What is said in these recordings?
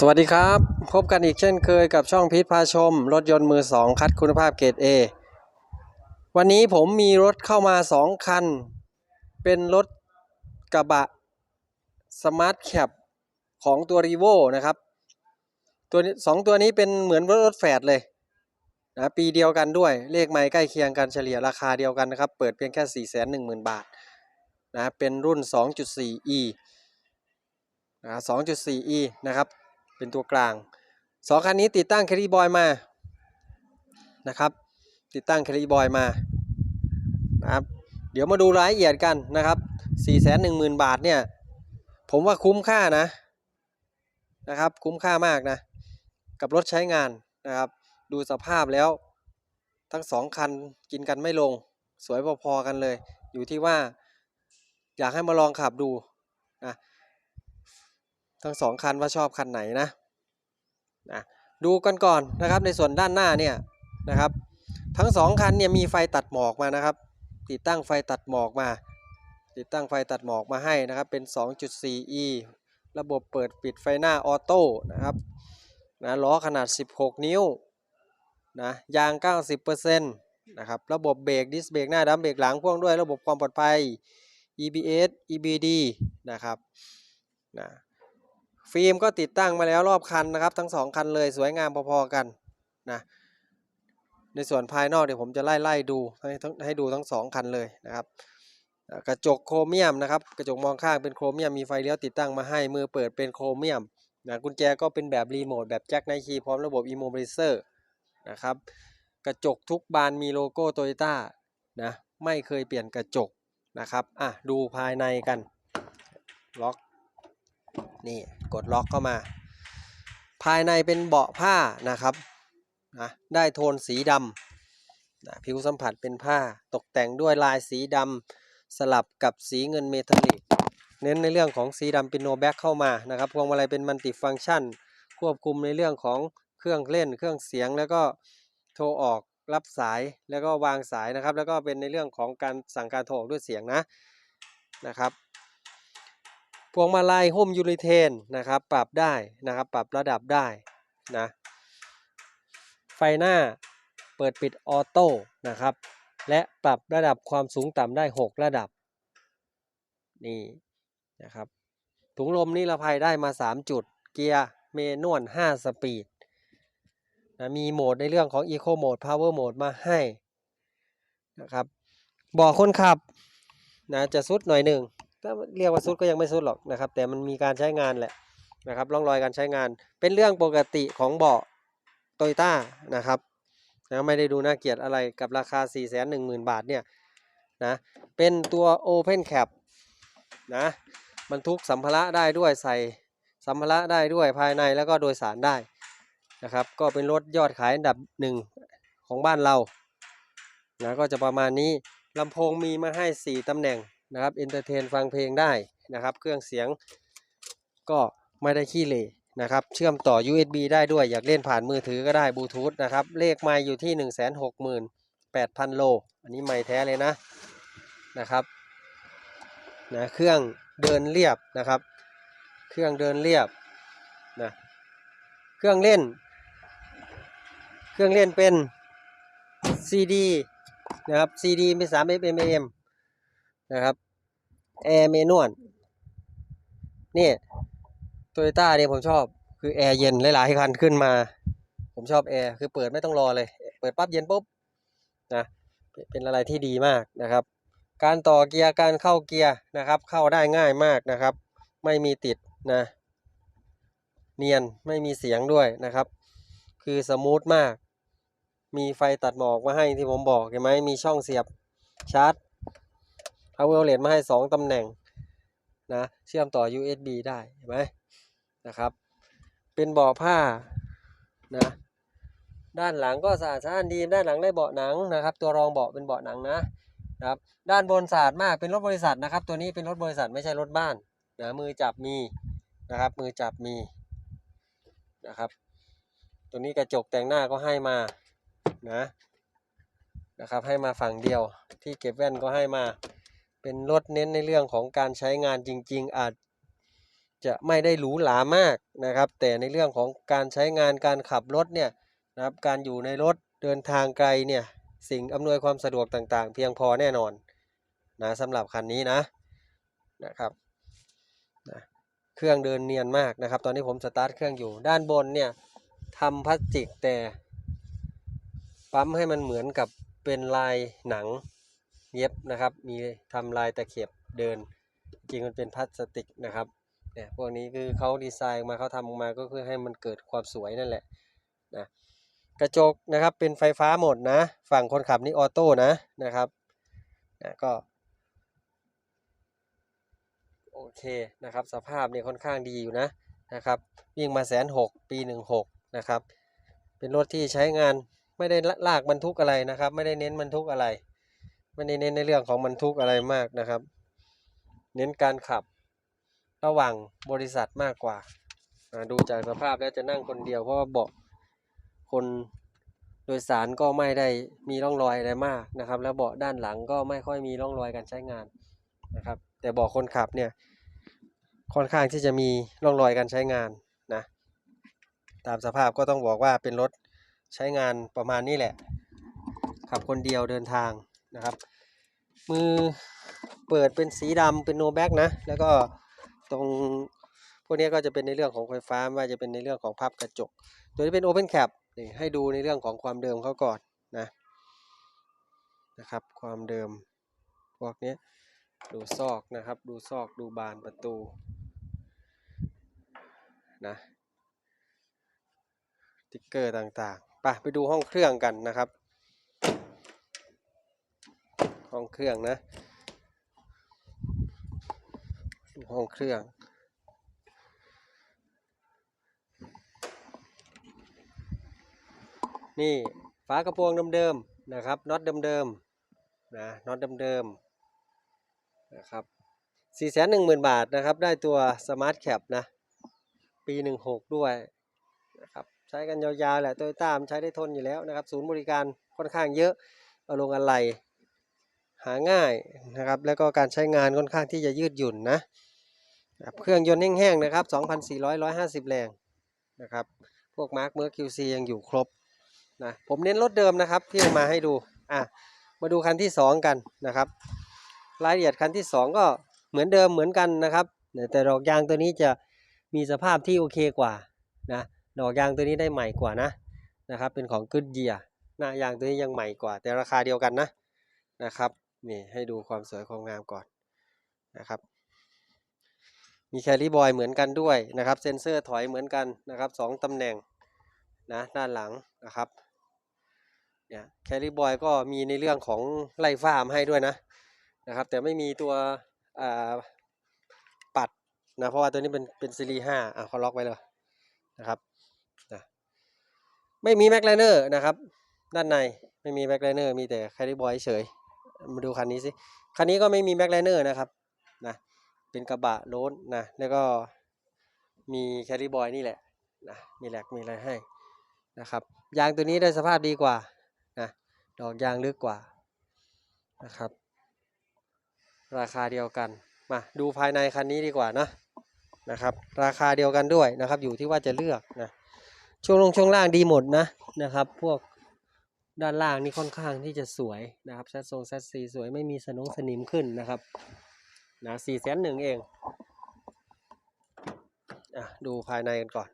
สวัสดีครับ พบกันอีกเช่นเคยกับช่องพิษพาชม รถยนต์มือ2คัดคุณภาพเกรด A วันนี้ผมมีรถเข้ามา2คัน เป็นรถกระบะสมาร์ทแคปของตัว r ีโวนะครับ ตัวนี้สองตัวนี้เป็นเหมือนรถแฝดเลยนะปีเดียวกันด้วย เลขไม้ใกล้เคียงกันเฉลี่ยราคาเดียวกันนะครับ เปิดเพียงแค่ 4 1 0 0 0 0 บาทนะเป็นรุ่น 2.4e นะ 2.4e นะครับ เป็นตัวกลางสองคันนี้ติดตั้งแคริบอยมานะครับ ติดตั้งแคริบอยมานะครับเดี๋ยวมาดูรายละเอียดกันนะครับ410,000บาทเนี่ยผมว่าคุ้มค่านะนะครับ คุ้มค่ามากนะ กับรถใช้งานนะครับ ดูสภาพแล้วทั้งสองคันกินกันไม่ลง สวยพอๆกันเลย อยู่ที่ว่าอยากให้มาลองขับดูนะ ทั้งสองคันว่าชอบคันไหนนะนะดูกันก่อนนะครับในส่วนด้านหน้าเนี่ยนะครับ ทั้งสองคันเนี่ยมีไฟตัดหมอกมานะครับ ติดตั้งไฟตัดหมอกมา ติดตั้งไฟตัดหมอกมาให้นะครับ เป็น 2.4e ระบบเปิดปิดไฟหน้าออโต้นะครับนะล้อขนาด 16 นิ้วนะยาง 90%นะครับระบบเบรกดิสเบรกหน้าดัมเบรกหลังพ่วงด้วยระบบความปลอดภัย EBS EBD นะครับนะ ฟิล์มก็ติดตั้งมาแล้วรอบคันนะครับ ทั้งสองคันเลยสวยงามพอๆกันนะในส่วนภายนอกเดี๋ยวผมจะไล่ไล่ดูให้ให้ดูทั้งสองคันเลยนะครับ กระจกโครเมียมนะครับ กระจกมองข้างเป็นโครเมียมมีไฟเลี้ยวติดตั้งมาให้มือเปิดเป็นโครเมียมนะกุญแจก็เป็นแบบรีโมทแบบแจ็คไนคีพร้อมระบบอิโมบิลิเซอร์นะครับกระจกทุกบานมีโลโก้โตโยต้านะไม่เคยเปลี่ยนกระจกนะครับอะดูภายในกันล็อก นี่กดล็อกเข้ามา ภายในเป็นเบาะผ้านะครับนะได้โทนสีดำนะผิวสัมผัสเป็นผ้าตกแต่งด้วยลายสีดำสลับกับสีเงินเมทัลลิก เน้นในเรื่องของสีดำเป็นโนแบ็กเข้ามานะครับพวงมาลัยเป็นมัลติฟังก์ชัน ควบคุมในเรื่องของเครื่องเล่น เครื่องเสียงแล้วก็โทรออกรับสายแล้วก็วางสายนะครับ แล้วก็เป็นในเรื่องของการสั่งการโทรออกด้วยเสียงนะนะครับ วงมาลัยหุ้มยูริเทนนะครับปรับได้นะครับปรับระดับได้นะไฟหน้าเปิดปิดออโต้นะครับและปรับระดับความสูงต่ำได้ 6 ระดับนี่นะครับถุงลมนิรภัยได้มา 3 จุด เกียร์เมนวล5สปีดนะมีโหมดในเรื่องของ Eco Mode Power Mode มาให้นะครับเบอกคนขับนะจะสุดหน่อยหนึ่ง ถ้าเรียกว่าสุดก็ยังไม่สุดหรอกนะครับ แต่มันมีการใช้งานแหละนะครับร่องรอยการใช้งาน เป็นเรื่องปกติของเบาะโตโยต้านะครับนะไม่ได้ดูน่าเกลียดอะไรกับราคา 4 1 0 0 0 0 บาทเนี่ยนะเป็นตัว Open Cap นะบรรทุกสัมภาระได้ด้วยใส่สัมภาระได้ด้วยภายในแล้วก็โดยสารได้นะครับ ก็เป็นรถยอดขายอันดับหนึ่งของบ้านเรานะก็จะประมาณนี้ลำโพงมีมาให้ 4ตำแหน่ง นะครับเอนเตอร์เทนฟังเพลงได้นะครับ เครื่องเสียงก็ไม่ได้ขี้เหร่นะครับ เชื่อมต่อ USB ได้ด้วย อยากเล่นผ่านมือถือก็ได้บลูทูธนะครับ เลขไมล์อยู่ที่ 168,000 โล อันนี้ไมล์แท้เลยนะนะครับนะเครื่องเดินเรียบนะครับ เครื่องเดินเรียบนะเครื่องเล่น เครื่องเล่นเป็น CD นะครับ CD มี3 FMM นะครับแอร์เมนวลนี่โตโยต้าเนี่ยผมชอบคือแอร์เย็นหลายๆคันขึ้นมา ผมชอบแอร์คือเปิดไม่ต้องรอเลย เปิดปั๊บเย็นปุ๊บนะเป็นอะไรที่ดีมากนะครับ การต่อเกียร์การเข้าเกียร์นะครับ เข้าได้ง่ายมากนะครับ ไม่มีติดนะเนียนไม่มีเสียงด้วยนะครับ คือสมูทมาก มีไฟตัดหมอกมาให้ที่ผมบอกเห็นไหมมีช่องเสียบชาร์จ power outlet มาให้ 2ตำแหน่งนะเชื่อมต่อ USB ได้เห็นไหมนะครับ เป็นเบาะผ้านะด้านหลังก็สะอาดสะอ้านดีด้านหลังได้เบาะหนังนะครับ ตัวรองเบาะเป็นเบาะหนังนะนะครับด้านบนสะอาดมากเป็นรถบริษัทนะครับ ตัวนี้เป็นรถบริษัทไม่ใช่รถบ้านนะมือจับมีนะครับ มือจับมีนะครับ ตัวนี้กระจกแต่งหน้าก็ให้มานะนะครับ ให้มาฝั่งเดียวที่เก็บแว่นก็ให้มา เป็นรถเน้นในเรื่องของการใช้งานจริง ๆ อาจจะไม่ได้หรูหรามากนะครับ แต่ในเรื่องของการใช้งานการขับรถเนี่ยนะครับการอยู่ในรถเดินทางไกลเนี่ยสิ่งอำนวยความสะดวกต่างๆ เพียงพอแน่นอนนะสำหรับคันนี้นะนะครับนะเครื่องเดินเนียนมากนะครับ ตอนนี้ผมสตาร์ทเครื่องอยู่ด้านบนเนี่ยทำพลาสติกแต่ ปั๊มให้มันเหมือนกับเป็นลายหนัง เย็บนะครับ มีทำลายตะเข็บเดิน จริงมันเป็นพลาสติกนะครับเนี่ยพวกนี้คือเขาดีไซน์มาเขาทำออกมาก็คือให้มันเกิดความสวยนั่นแหละนะกระจกนะครับเป็นไฟฟ้าหมดนะ ฝั่งคนขับนี่ออโต้นะนะครับนะก็โอเคนะครับสภาพเนี่ยค่อนข้างดีอยู่นะนะครับวิ่งมาแสนหกปีหนึ่งหกนะครับเป็นรถที่ใช้งานไม่ได้ลากบรรทุกอะไรนะครับ ไม่ได้เน้นบรรทุกอะไร ไม่ได้เน้นในเรื่องของบรรทุกอะไรมากนะครับ เน้นการขับระหว่างบริษัทมากกว่า ดูจากสภาพแล้วจะนั่งคนเดียวเพราะว่าเบาะคนโดยสารก็ไม่ได้มีร่องรอยอะไรมากนะครับ แล้วเบาะด้านหลังก็ไม่ค่อยมีร่องรอยการใช้งานนะครับ แต่เบาะคนขับเนี่ยค่อนข้างที่จะมีร่องรอยการใช้งานนะตามสภาพก็ต้องบอกว่าเป็นรถใช้งานประมาณนี้แหละ ขับคนเดียวเดินทาง นะครับ มือเปิดเป็นสีดำเป็นโนแบ็กนะ แล้วก็ตรงพวกนี้ก็จะเป็นในเรื่องของไฟฟ้าไม่ว่าจะเป็นในเรื่องของพับกระจก ตัวนี้เป็น Open Cap นี่ให้ดูในเรื่องของความเดิมเขาก่อนนะนะครับ ความเดิมพวกนี้ดูซอกนะครับ ดูซอกดูบานประตูนะติ๊กเกอร์ต่างๆไปไปดูห้องเครื่องกันนะครับ ห้องเครื่องนะ ดูห้องเครื่อง นี่ฝากระโปรงเดิมๆนะครับน็อตเดิมๆนะน็อตเดิมๆนะครับ4 1 0 0 0 0 บาทนะครับ ได้ตัวสมาร์ทแคปนะ ปี 16 ด้วยนะครับใช้กันยาวๆแหละโตโยต้ามใช้ได้ทนอยู่แล้วนะครับ ศูนย์บริการค่อนข้างเยอะ เอาลงอะไราง่ายนะครับ แล้วก็การใช้งานค่อนข้างที่จะยืดหยุ่นนะนะเครื่องยนต์แห้งๆนะครับ 2,400 150 แรงนะครับ พวกมาร์คเมอร์คิวซียังอยู่ครบนะผมเน้นรถเดิมนะครับที่มาให้ดูอะมาดูคันที่ 2 กันนะครับ รายละเอียดคันที่ 2 ก็เหมือนเดิมเหมือนกันนะครับ แต่ดอกยางตัวนี้จะมีสภาพที่โอเคกว่านะดอกยางตัวนี้ได้ใหม่กว่านะนะครับ เป็นของกึดเยียหน้ายางตัวนี้ยังใหม่กว่า แต่ราคาเดียวกันนะนะครับ นี่ให้ดูความสวยความงามก่อนนะครับมีแคลิบอยเหมือนกันด้วยนะครับ เซ็นเซอร์ถอยเหมือนกันนะครับสองตำแหน่งนะด้านหลังนะครับเนี่ยแคลิบอยก็มีในเรื่องของไล่ฟ้ามให้ด้วยนะนะครับ แต่ไม่มีตัวปัดนะเพราะว่าตัวนี้เป็นเป็นซีรีส์ห้าอะเขาล็อกไว้เลยนะครับนะไม่มีแม็กไลเนอร์นะครับ ด้านในไม่มีแม็กไลเนอร์มีแต่แคลิบอยเฉย มาดูคันนี้สิคันนี้ก็ไม่มีแม็กไลเนอร์นะครับนะเป็นกระบะโล้นนะแล้วก็มีแคริบอยนี่แหละนะมีแหลกมีอะไรให้นะครับยางตัวนี้ได้สภาพดีกว่านะดอกยางลึกกว่านะครับ ราคาเดียวกันมาดูภายในคันนี้ดีกว่านะนะครับ ราคาเดียวกันด้วยนะครับ อยู่ที่ว่าจะเลือกนะช่วงลงช่วงล่างดีหมดนะนะครับ พวก ด้านล่างนี่ค่อนข้างที่จะสวยนะครับแซดทรงแซดซีสวยไม่มีสนงสนิมขึ้นนะครับนะสี่แสนหนึ่งเองอะดูภายในกันก่อน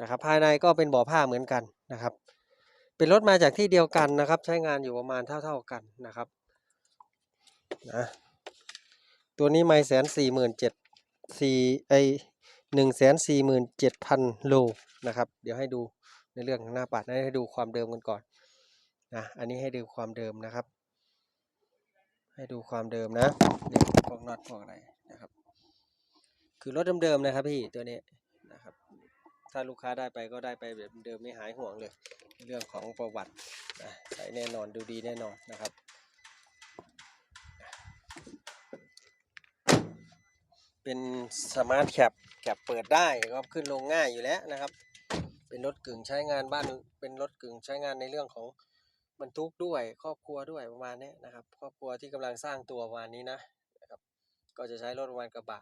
นะครับ ภายในก็เป็นบ่อผ้าเหมือนกันนะครับ เป็นรถมาจากที่เดียวกันนะครับ ใช้งานอยู่ประมาณเท่าๆกันนะครับนะตัวนี้ไม่แสนสี่หมื่นเจ็ดสี่ไอหนึ่งแสนสี่หมื่นเจ็ดพันโลนะครับ เดี๋ยวให้ดูในเรื่องของหน้าปัดให้ดูความเดิมกันก่อน นะอันนี้ให้ดูความเดิมนะครับ ให้ดูความเดิมนะนี่พวกน็อตพวกอะไรนะครับ คือรถเดิมๆนะครับพี่ตัวนี้นะครับถ้าลูกค้าได้ไปก็ได้ไปแบบเดิมไม่หายห่วงเลย เรื่องของประวัติใส่แน่นอนดูดีแน่นอนนะครับเป็นสมาร์ทแคปแคปเปิดได้ก็ขึ้นลงง่ายอยู่แล้วนะครับ เป็นรถกึ่งใช้งานบ้านเป็นรถกึ่งใช้งานในเรื่องของ บรรทุกด้วยครอบครัวด้วยประมาณนี้นะครับ ครอบครัวที่กำลังสร้างตัวประมาณนี้นะนะครับ ก็จะใช้รถประมาณกระบะ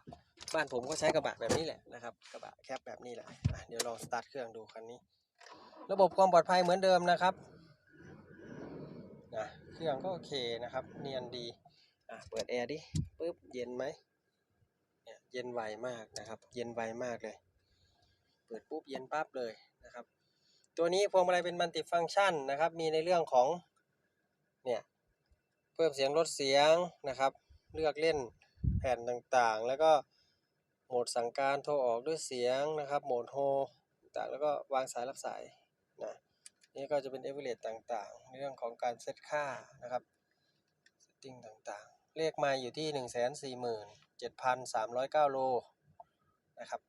บ้านผมก็ใช้กระบะแบบนี้แหละนะครับ กระบะแคปแบบนี้แหละเดี๋ยวลองสตาร์ทเครื่องดูคันนี้ ระบบความปลอดภัยเหมือนเดิมนะครับนะเครื่องก็โอเคนะครับ เนียนดีอะเปิดแอร์ดิปึ๊บเย็นไหมเย็นไวมากนะครับ เย็นไวมากเลย เปิดปุ๊บเย็นปั๊บเลย ตัวนี้พวงมาลัยเป็นมัลติฟัง c t ชันนะครับ มีในเรื่องของเนี่ยเพิ่มเสียงลดเสียงนะครับ เลือกเล่นแผ่นต่างๆ แล้วก็โหมดสั่งการโทรออกด้วยเสียงนะครับ โหมดโฮต่างแล้วก็วางสายรับสายนะนี่ก็จะเป็นเอเวอเรสต่างๆ ในเรื่องของการเซตค่านะครับเซตติ้งต่างๆ เลขมาอยู่ที่ 1 4 7 3 0 9 โลนะครับ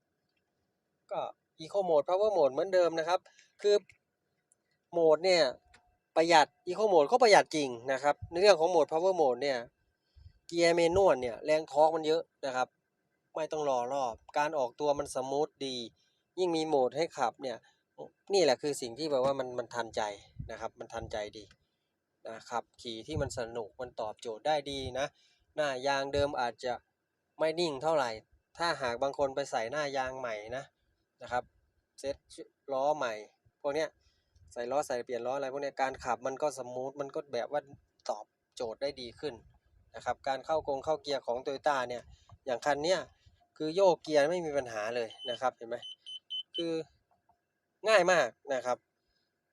ก็ Eco Mode Power Mode เหมือนเดิมนะครับ คือโหมดเนี่ยประหยัด Eco Mode ก็ประหยัดจริงนะครับ ในเรื่องของโหมด Power Mode เนี่ยเกียร์เมนวลเนี่ยแรงทอร์กมันเยอะนะครับ ไม่ต้องรอรอบ การออกตัวมันสมูทดี ยิ่งมีโหมดให้ขับเนี่ยนี่แหละคือสิ่งที่แบบว่ามันมันทันใจนะครับ มันทันใจดีนะครับขี่ที่มันสนุกมันตอบโจทย์ได้ดีนะ หน้ายางเดิมอาจจะไม่นิ่งเท่าไหร่ ถ้าหากบางคนไปใส่หน้ายางใหม่นะนะครับเซ็ตล้อใหม่ พวกเนี้ยใส่ล้อใส่เปลี่ยนล้ออะไรพวกเนี้ยการขับมันก็สมูทมันก็แบบว่าตอบโจทย์ได้ดีขึ้นนะครับการเข้ากงเข้าเกียร์ของโตโยต้าเนี่ยอย่างคันเนี้ยคือโยกเกียร์ไม่มีปัญหาเลยนะครับเห็นไหมคือง่ายมากนะครับ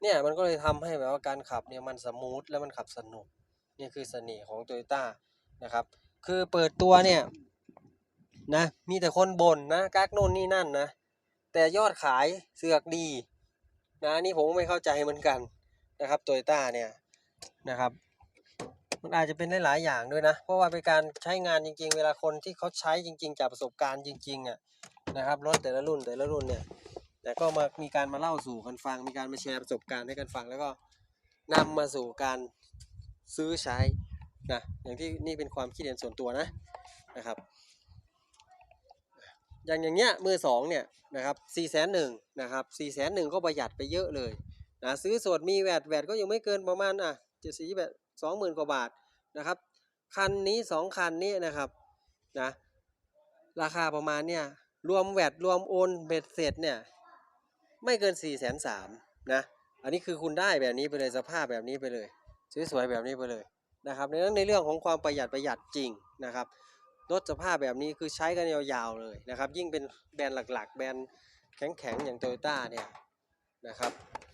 เนี่ยมันก็เลยทำให้แบบว่าการขับเนี่ยมันสมูทแล้วมันขับสนุกนี่คือเสน่ห์ของโตโยต้านะครับคือเปิดตัวเนี่ยนะมีแต่คนบ่นนะกักโน่นนี่นั่นนะแต่ยอดขายเสือกดี นะนี่ผมไม่เข้าใจเหมือนกันนะครับโตโยต้าเนี่ยนะครับมันอาจจะเป็นหลายๆอย่างด้วยนะ เพราะว่าเป็นการใช้งานจริง ๆ เวลาคนที่เขาใช้จริง ๆ จากประสบการณ์จริงๆอะนะครับรถแต่ละรุ่นแต่ละรุ่นเนี่ยแต่ก็มามีการมาเล่าสู่กันฟัง มีการมาแชร์ประสบการณ์ให้กันฟัง แล้วก็นำมาสู่การซื้อใช้นะอย่างที่นี่เป็นความคิดเห็นส่วนตัวนะนะครับ อย่างอย่างเงี้ยมือสองเนี่ยนะครับสี่แสนหนึ่งนะครับสี่แสนหนึ่งก็ประหยัดไปเยอะเลยนะซื้อสดมีแวดแวดก็ยังไม่เกินประมาณอะเจ็ดสี่แบบสองหมื่นกว่าบาทนะครับ คันนี้สองคันนี้นะครับนะราคาประมาณเนี่ยรวมแวดรวมโอนเบ็ดเสร็จเนี่ยไม่เกิน4ี่แสนสามนะอันนี้คือคุณได้แบบนี้ไปเลยสภาพแบบนี้ไปเลยสวยๆแบบนี้ไปเลยนะครับในเรื่องในเรื่องของความประหยัดประหยัดจริงนะครับ รถสภาพแบบนี้คือใช้กันยาวๆเลยนะครับ ยิ่งเป็นแบรนด์หลักๆ แบรนด์แข็งๆ อย่างโตโยต้าเนี่ยนะครับ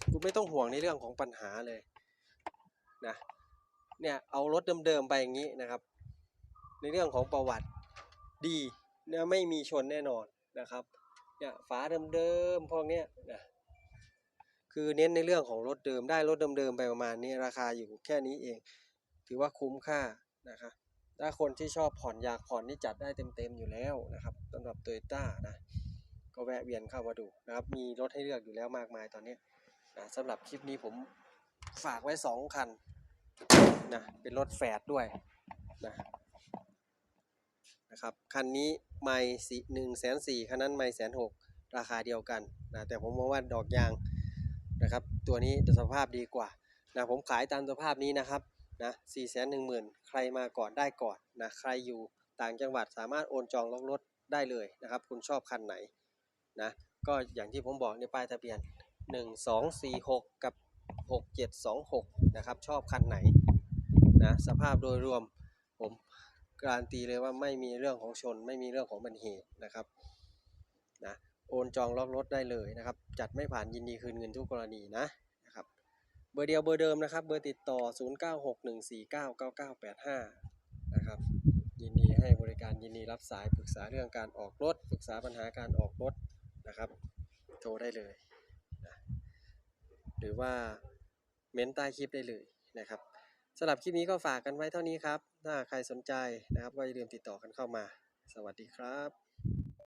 คุณไม่ต้องห่วงในเรื่องของปัญหาเลยนะเนี่ยเอารถเดิมๆไปอย่างนี้นะครับ ในเรื่องของประวัติดีเนี่ยไม่มีชนแน่นอนนะครับเนี่ยฝาเดิมๆพวกเนี้ยนะคือเน้นในเรื่องของรถเดิมได้รถเดิมๆไปประมาณนี้ราคาอยู่แค่นี้เอง ถือว่าคุ้มค่านะครับ ถ้าคนที่ชอบผ่อนอยากผ่อนนี่จัดได้เต็มๆอยู่แล้วนะครับสำหรับโตโยต้านะก็แวะเวียนเข้ามาดูนะครับมีรถให้เลือกอยู่แล้วมากมายตอนนี้นะสำหรับคลิปนี้ผมฝากไว้ 2 คันนะเป็นรถแฝดด้วยนะนะครับคันนี้ไม่สี่หนึ่งแสนสี่คันนั้นไม่แสนหกราคาเดียวกันนะแต่ผมมองว่าดอกยางนะครับ ตัวนี้สภาพดีกว่านะผมขายตามสภาพนี้นะครับ นะสี่แสนหนึ่งหมื่นใครมาก่อนได้ก่อนนะใครอยู่ต่างจังหวัดสามารถโอนจองล็อกรถได้เลยนะครับ คุณชอบคันไหนนะก็อย่างที่ผมบอกในป้ายทะเบียน 1 2 4 6 กับ 6 7 2 6 นะครับ ชอบคันไหนนะสภาพโดยรวมผมการนตีเลยว่าไม่มีเรื่องของชน ไม่มีเรื่องของบันเหตุนะครับนะโอนจองล็อกรถได้เลยนะครับ จัดไม่ผ่านยินดีคืนเงินทุกกรณีนะ เบอร์เดียวเบอร์เดิมนะครับ เบอร์ติดต่อ 0961499985 นะครับ ยินดีให้บริการยินดีรับสายปรึกษาเรื่องการออกรถ ปรึกษาปัญหาการออกรถนะครับ โทรได้เลยนะหรือว่าเม้นใต้คลิปได้เลยนะครับสำหรับคลิปนี้ก็ฝากกันไว้เท่านี้ครับ ถ้าใครสนใจนะครับก็อย่าลืมติดต่อกันเข้ามา สวัสดีครับ